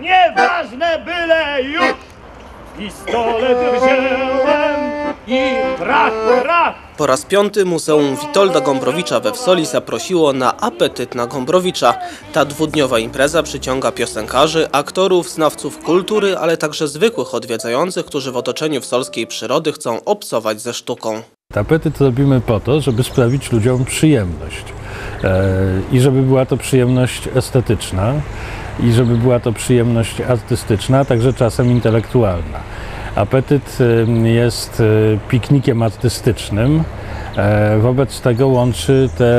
Nieważne byle już Pistolet wziąłem i trach, trach Po raz piąty Muzeum Witolda Gombrowicza we Wsoli zaprosiło na apetyt na Gombrowicza. Ta dwudniowa impreza przyciąga piosenkarzy, aktorów, znawców kultury, ale także zwykłych odwiedzających, którzy w otoczeniu wsolskiej przyrody chcą obcować ze sztuką. Apetyt robimy po to, żeby sprawić ludziom przyjemność. E, I żeby była to przyjemność estetyczna, i żeby była to przyjemność artystyczna, także czasem intelektualna. Apetyt jest e, piknikiem artystycznym, e, wobec tego łączy te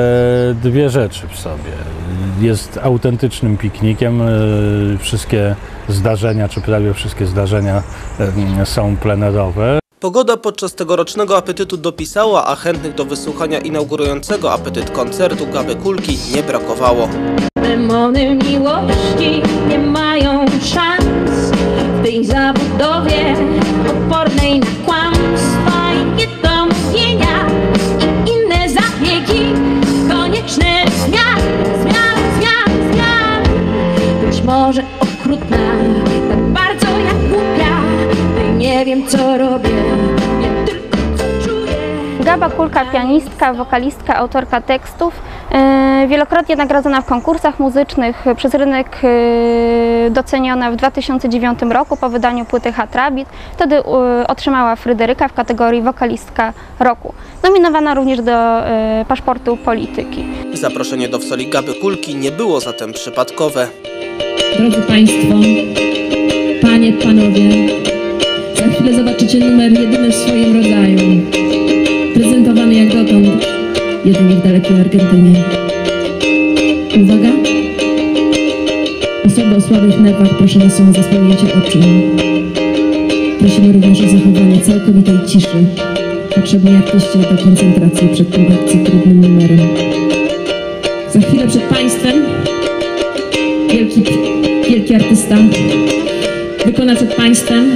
dwie rzeczy w sobie. Jest autentycznym piknikiem, e, wszystkie zdarzenia, czy prawie wszystkie zdarzenia są plenerowe. Pogoda podczas tegorocznego apetytu dopisała, a chętnych do wysłuchania inaugurującego apetyt koncertu Gaby Kulki nie brakowało. Demony miłości nie mają szans w tej zabudowie odpornej na kłamstwa i niedomówienia i inne zabiegi konieczne zmian, zmian, zmian, zmian. Być może okrutna, tak bardzo jak głupia, nie wiem co robię. Gaba Kulka, pianistka, wokalistka, autorka tekstów, e, wielokrotnie nagradzana w konkursach muzycznych, e, przez rynek e, doceniona w 2009 roku po wydaniu płyty Hatrabit. Wtedy e, otrzymała Fryderyka w kategorii wokalistka roku. Nominowana również do paszportu polityki. Zaproszenie do Wsoli Gaby Kulki nie było zatem przypadkowe. Drodzy Państwo, Panie, Panowie, za chwilę zobaczycie numer jedyny w swoim rodzaju. Prezentowany jak dotąd, jedynie w dalekiej Argentynie. Uwaga! Osoby o słabych nerwach proszone są o zasłonięcie oczu. Prosimy również o zachowanie całkowitej ciszy. Potrzebni artyście do koncentracji przed tym bardzo trudnym numerem. Za chwilę przed Państwem wielki, wielki artysta wykona przed Państwem,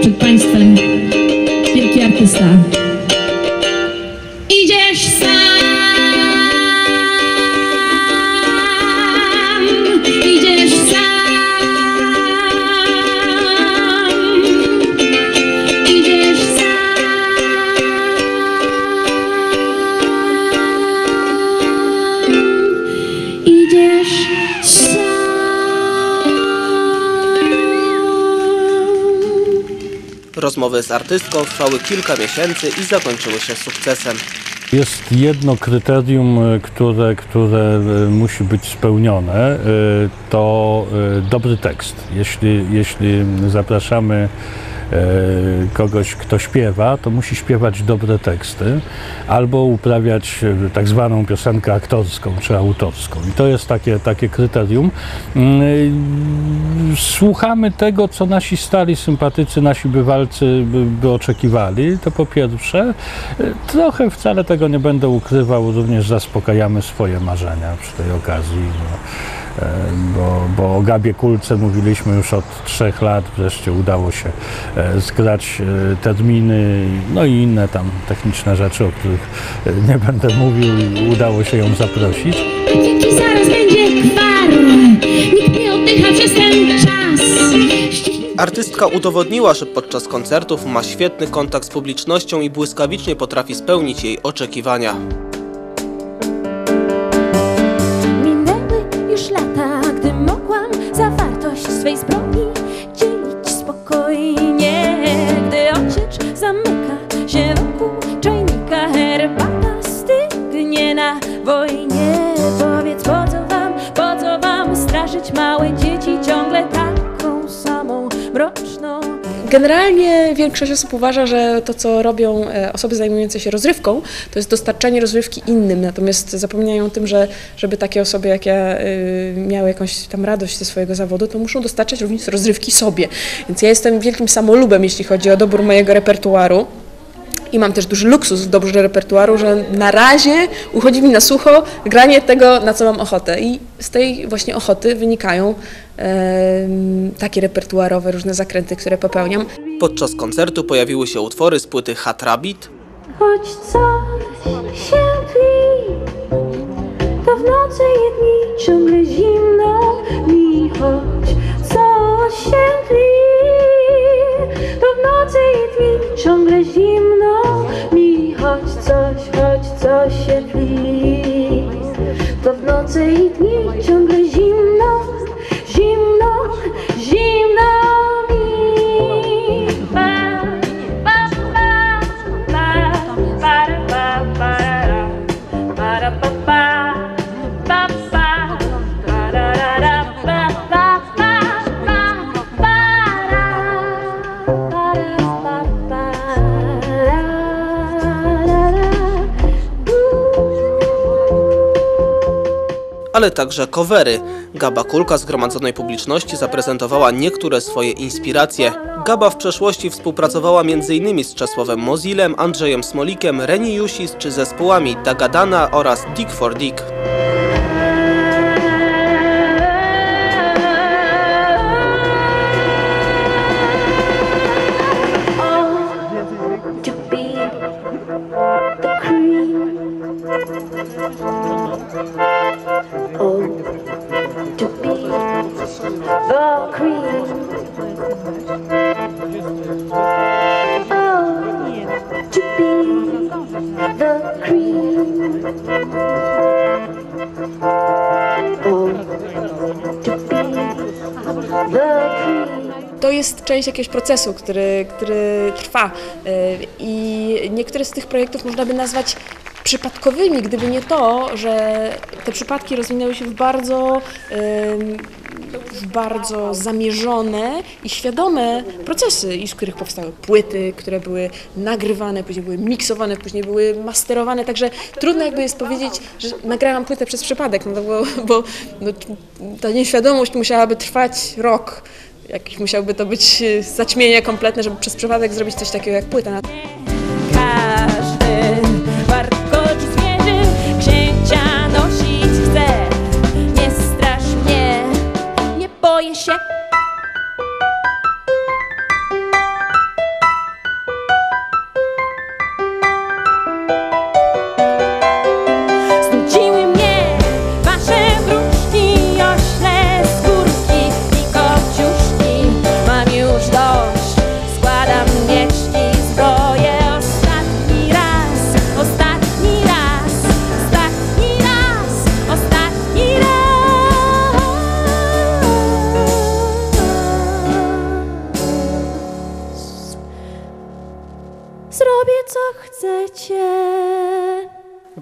przed Państwem wielki artysta. Rozmowy z artystką trwały kilka miesięcy i zakończyły się sukcesem. Jest jedno kryterium, e, które, które e, musi być spełnione, e, to dobry tekst. Jeśli, jeśli zapraszamy kogoś, kto śpiewa, to musi śpiewać dobre teksty albo uprawiać e, tak zwaną piosenkę aktorską czy autorską. I to jest takie, takie kryterium. Mm, e, Słuchamy tego, co nasi stali sympatycy, nasi bywalcy by, by oczekiwali, to po pierwsze. E, Trochę wcale tego nie będę ukrywał, również zaspokajamy swoje marzenia przy tej okazji. E, bo, bo o Gabie Kulce mówiliśmy już od trzech lat, wreszcie udało się e, zgrać e, terminy, no i inne tam techniczne rzeczy, o których e, nie będę mówił, udało się ją zaprosić. Zaraz będzie Nikt nie oddycha przez ten czas Artystka udowodniła, że podczas koncertów ma świetny kontakt z publicznością i błyskawicznie potrafi spełnić jej oczekiwania. Straszyć małe dzieci ciągle taką samą mroczną Generalnie większość osób uważa, że to, co robią e, osoby zajmujące się rozrywką, to jest dostarczanie rozrywki innym, natomiast zapominają o tym, że żeby takie osoby jak ja y, miały jakąś tam radość ze swojego zawodu, to muszą dostarczać również rozrywki sobie. Więc ja jestem wielkim samolubem, jeśli chodzi o dobór mojego repertuaru i mam też duży luksus w dobrze repertuaru, że na razie uchodzi mi na sucho granie tego, na co mam ochotę. I z tej właśnie ochoty wynikają e, takie repertuarowe różne zakręty, które popełniam. Podczas koncertu pojawiły się utwory z płyty Hatrabit. Choć coś się tli, to w nocy jedni ciągle zimno mi choć coś się tli, to w nocy jedni ciągle zimno. Mi Choć coś, choć coś się tli. To w nocy i dni ciągle zimno, zimno, zimno. Ale także covery. Gaba Kulka zgromadzonej publiczności zaprezentowała niektóre swoje inspiracje. Gaba w przeszłości współpracowała m.in. z Czesławem Mozilem, Andrzejem Smolikiem, Reni Jusis czy zespołami Dagadana oraz Dick for Dick. To jest część jakiegoś procesu, który, który trwa y, i niektóre z tych projektów można by nazwać przypadkowymi, gdyby nie to, że te przypadki rozwinęły się w bardzo, w bardzo zamierzone i świadome procesy, i z których powstały płyty, które były nagrywane, później były miksowane, później były masterowane, także trudno jakby jest powiedzieć, że nagrałam płytę przez przypadek, no to było, bo no, ta nieświadomość musiałaby trwać rok. Jakiś musiałby to być e, zaćmienie kompletne, żeby przez przypadek zrobić coś takiego jak płyta.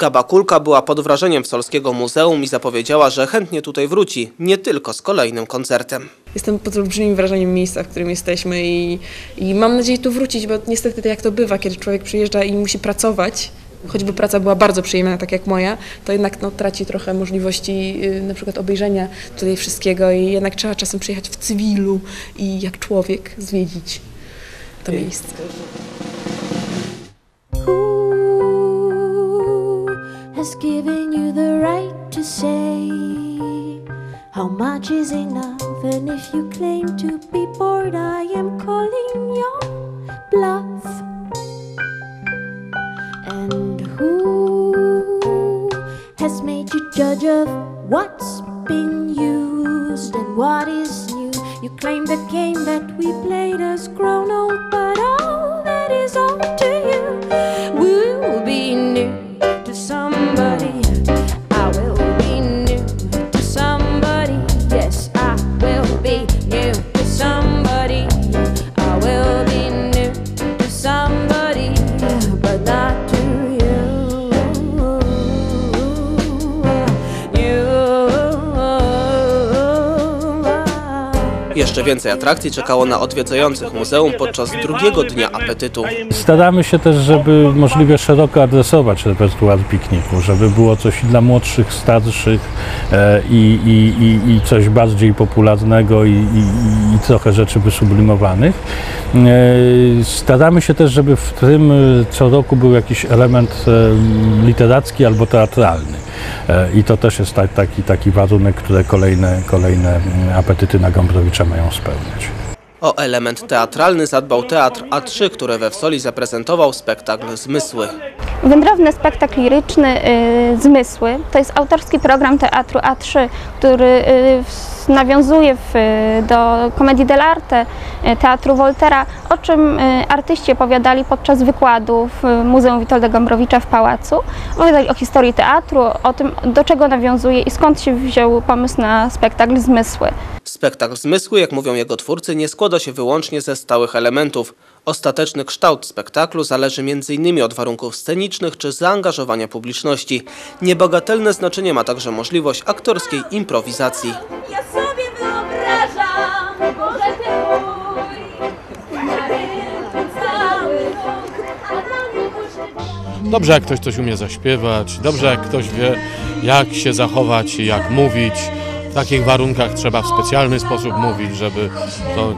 Gaba Kulka była pod wrażeniem Solskiego Muzeum i zapowiedziała, że chętnie tutaj wróci, nie tylko z kolejnym koncertem. Jestem pod olbrzymim wrażeniem miejsca, w którym jesteśmy i, i mam nadzieję tu wrócić, bo niestety tak jak to bywa, kiedy człowiek przyjeżdża i musi pracować, choćby praca była bardzo przyjemna, tak jak moja, to jednak no, traci trochę możliwości y, na przykład obejrzenia tutaj wszystkiego i jednak trzeba czasem przyjechać w cywilu i jak człowiek zwiedzić to miejsce. Has given you the right to say how much is enough? And if you claim to be bored, I am calling your bluff. And who has made you judge of what's been used and what is new? You claim the game that we played has grown old, but all that is old więcej atrakcji czekało na odwiedzających muzeum podczas drugiego dnia apetytu. Staramy się też, żeby możliwie szeroko adresować repertuar pikniku, żeby było coś dla młodszych, starszych e, i, i, i, i coś bardziej popularnego i, i, i trochę rzeczy wysublimowanych. E, staramy się też, żeby w tym e, co roku był jakiś element literacki albo teatralny. E, I to też jest tak, taki, taki warunek, które kolejne, kolejne mm, apetyty na Gombrowicza mają spełniać. O element teatralny zadbał Teatr A3, który we Wsoli zaprezentował spektakl Zmysły. Wędrowny spektakl liryczny y, Zmysły to jest autorski program Teatru A3, który y, w- nawiązuje w, do komedii dell'arte y, Teatru Woltera, o czym y, artyści opowiadali podczas wykładu w Muzeum Witolda Gombrowicza w Pałacu. Opowiadali o historii teatru, o tym, do czego nawiązuje i skąd się wziął pomysł na spektakl Zmysły. Spektakl Zmysły, jak mówią jego twórcy, nie składa się wyłącznie ze stałych elementów. Ostateczny kształt spektaklu zależy m.in. od warunków scenicznych czy zaangażowania publiczności. Niebagatelne znaczenie ma także możliwość aktorskiej improwizacji. Ja sobie wyobrażam, Boże ty mój, na rynku cały rok, a dla mnie każdy Dobrze, jak ktoś coś umie zaśpiewać, dobrze, jak ktoś wie, jak się zachować i jak mówić. W takich warunkach trzeba w specjalny sposób mówić, żeby to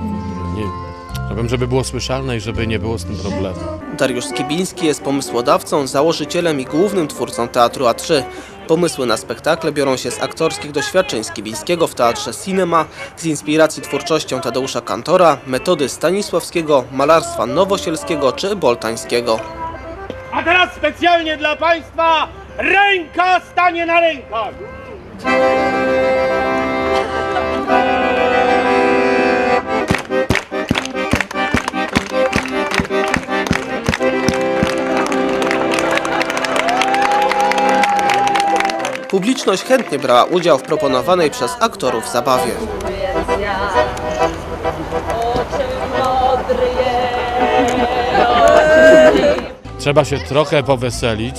nie, żeby było słyszalne i żeby nie było z tym problemu. Dariusz Skibiński jest pomysłodawcą, założycielem i głównym twórcą Teatru A3. Pomysły na spektakle biorą się z aktorskich doświadczeń Skibińskiego w Teatrze Cinema, z inspiracji twórczością Tadeusza Kantora, metody Stanisławskiego, malarstwa nowosielskiego czy boltańskiego. A teraz specjalnie dla Państwa ręka stanie na rękach. Publiczność chętnie brała udział w proponowanej przez aktorów zabawie. Trzeba się trochę poweselić,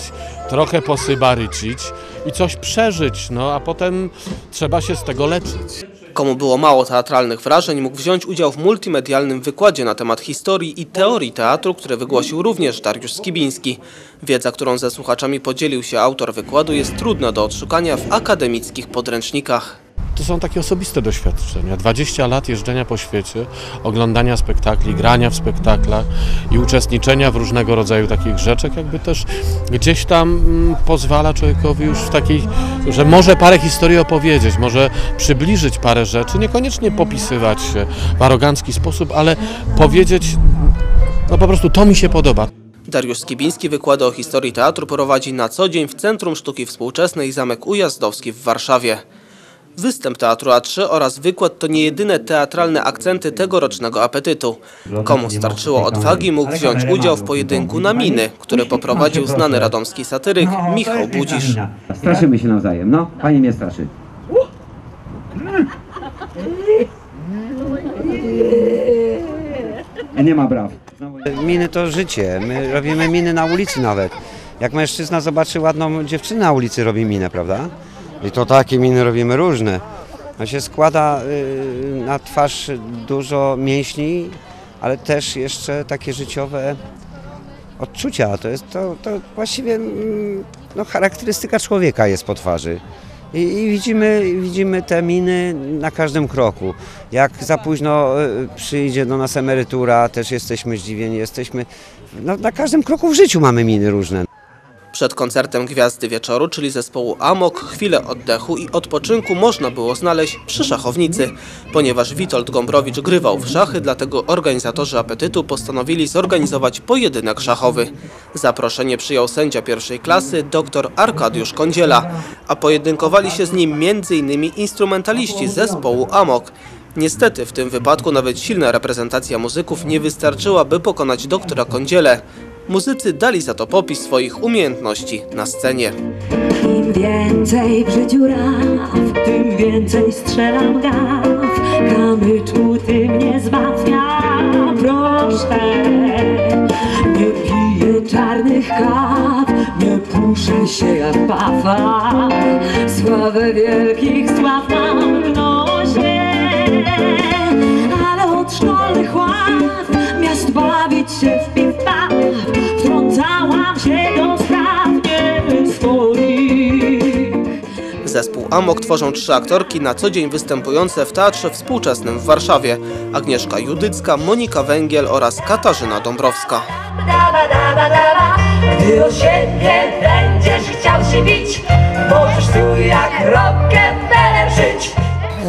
trochę posybarycić i coś przeżyć, no a potem trzeba się z tego leczyć. Komu było mało teatralnych wrażeń, mógł wziąć udział w multimedialnym wykładzie na temat historii i teorii teatru, który wygłosił również Dariusz Skibiński. Wiedza, którą ze słuchaczami podzielił się autor wykładu, jest trudna do odszukania w akademickich podręcznikach. To są takie osobiste doświadczenia. 20 lat jeżdżenia po świecie, oglądania spektakli, grania w spektaklach i uczestniczenia w różnego rodzaju takich rzeczach, jakby też gdzieś tam mm, pozwala człowiekowi już w takiej, że może parę historii opowiedzieć, może przybliżyć parę rzeczy, niekoniecznie popisywać się w arogancki sposób, ale powiedzieć, no po prostu to mi się podoba. Dariusz Skibiński wykłady o historii teatru prowadzi na co dzień w Centrum Sztuki Współczesnej Zamek Ujazdowski w Warszawie. Występ Teatru A3 oraz wykład to nie jedyne teatralne akcenty tegorocznego apetytu. Komu starczyło odwagi, mógł wziąć udział w pojedynku na miny, który poprowadził znany radomski satyryk Michał Budzisz. Straszymy się nawzajem, no. Pani mnie straszy. Nie ma braw. Miny to życie. My robimy miny na ulicy nawet. Jak mężczyzna zobaczy ładną dziewczynę na ulicy, robi minę, prawda? I to takie miny robimy różne. To się składa y, na twarz dużo mięśni, ale też jeszcze takie życiowe odczucia. To jest to, to właściwie mm, no, charakterystyka człowieka jest po twarzy. I, I widzimy, widzimy te miny na każdym kroku. Jak za późno y, przyjdzie do nas emerytura, też jesteśmy zdziwieni, jesteśmy. No, na każdym kroku w życiu mamy miny różne. Przed koncertem Gwiazdy Wieczoru, czyli zespołu Amok, chwilę oddechu i odpoczynku można było znaleźć przy szachownicy. Ponieważ Witold Gombrowicz grywał w szachy, dlatego organizatorzy apetytu postanowili zorganizować pojedynek szachowy. Zaproszenie przyjął sędzia pierwszej klasy dr Arkadiusz Kądziela, a pojedynkowali się z nim m.in. instrumentaliści zespołu Amok. Niestety w tym wypadku nawet silna reprezentacja muzyków nie wystarczyła, by pokonać doktora Kądzielę. Muzycy dali za to popis swoich umiejętności na scenie. Im więcej w życiu raw, tym więcej strzelam gaw. Kamyczku, ty mnie zbawia, proszę. Nie piję czarnych kaw, nie puszę się jak pawa. Sławę wielkich sław mam w nosie. Ale od szkolnych ław, miast bawić się w Amok tworzą trzy aktorki na co dzień występujące w Teatrze Współczesnym w Warszawie. Agnieszka Judycka, Monika Węgiel oraz Katarzyna Dąbrowska. Gdy o siebie będziesz chciał się bić, możesz tu jak Rockefeller żyć.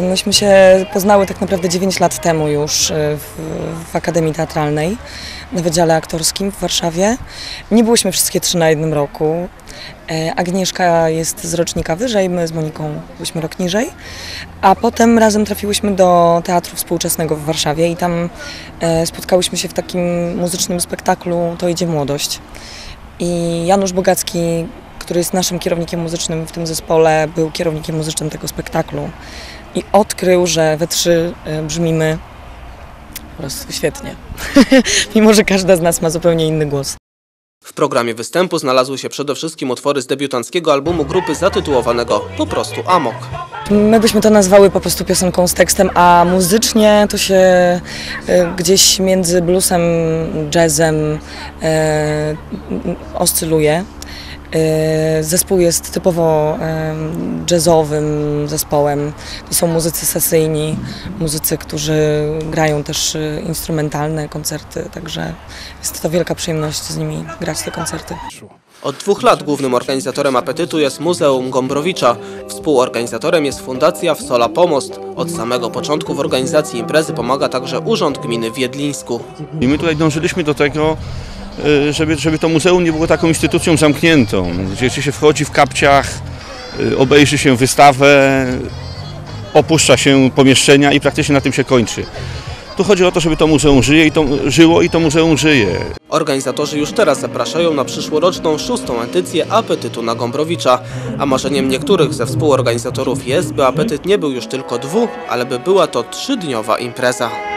Myśmy się poznały tak naprawdę 9 lat temu już y, w, w Akademii Teatralnej na Wydziale Aktorskim w Warszawie. Nie byłyśmy wszystkie trzy na jednym roku. E, Agnieszka jest z rocznika wyżej, my z Moniką byliśmy rok niżej. A potem razem trafiłyśmy do Teatru Współczesnego w Warszawie i tam e, spotkałyśmy się w takim muzycznym spektaklu To idzie młodość. I Janusz Bogacki, który jest naszym kierownikiem muzycznym w tym zespole, był kierownikiem muzycznym tego spektaklu i odkrył, że we trzy e, brzmimy po prostu świetnie. Mimo, że każda z nas ma zupełnie inny głos. W programie występu znalazły się przede wszystkim utwory z debiutanckiego albumu grupy zatytułowanego po prostu Amok. My byśmy to nazwały po prostu piosenką z tekstem, a muzycznie to się e, gdzieś między bluesem, jazzem e, oscyluje. E, Zespół jest typowo e, jazzowym zespołem. To są muzycy sesyjni, muzycy, którzy grają też e, instrumentalne koncerty, także jest to wielka przyjemność z nimi grać te koncerty. Od dwóch lat głównym organizatorem apetytu jest Muzeum Gombrowicza. Współorganizatorem jest Fundacja Wsola Pomost. Od samego początku w organizacji imprezy pomaga także Urząd Gminy w Wiedlińsku. I my tutaj dążyliśmy do tego, żeby, żeby to muzeum nie było taką instytucją zamkniętą, gdzie się wchodzi w kapciach, y, obejrzy się wystawę, opuszcza się pomieszczenia i praktycznie na tym się kończy. Tu chodzi o to, żeby to muzeum żyje i to, żyło i to muzeum żyje. Organizatorzy już teraz zapraszają na przyszłoroczną szóstą edycję apetytu na Gombrowicza. A marzeniem niektórych ze współorganizatorów jest, by apetyt nie był już tylko dwu, ale by była to trzydniowa impreza.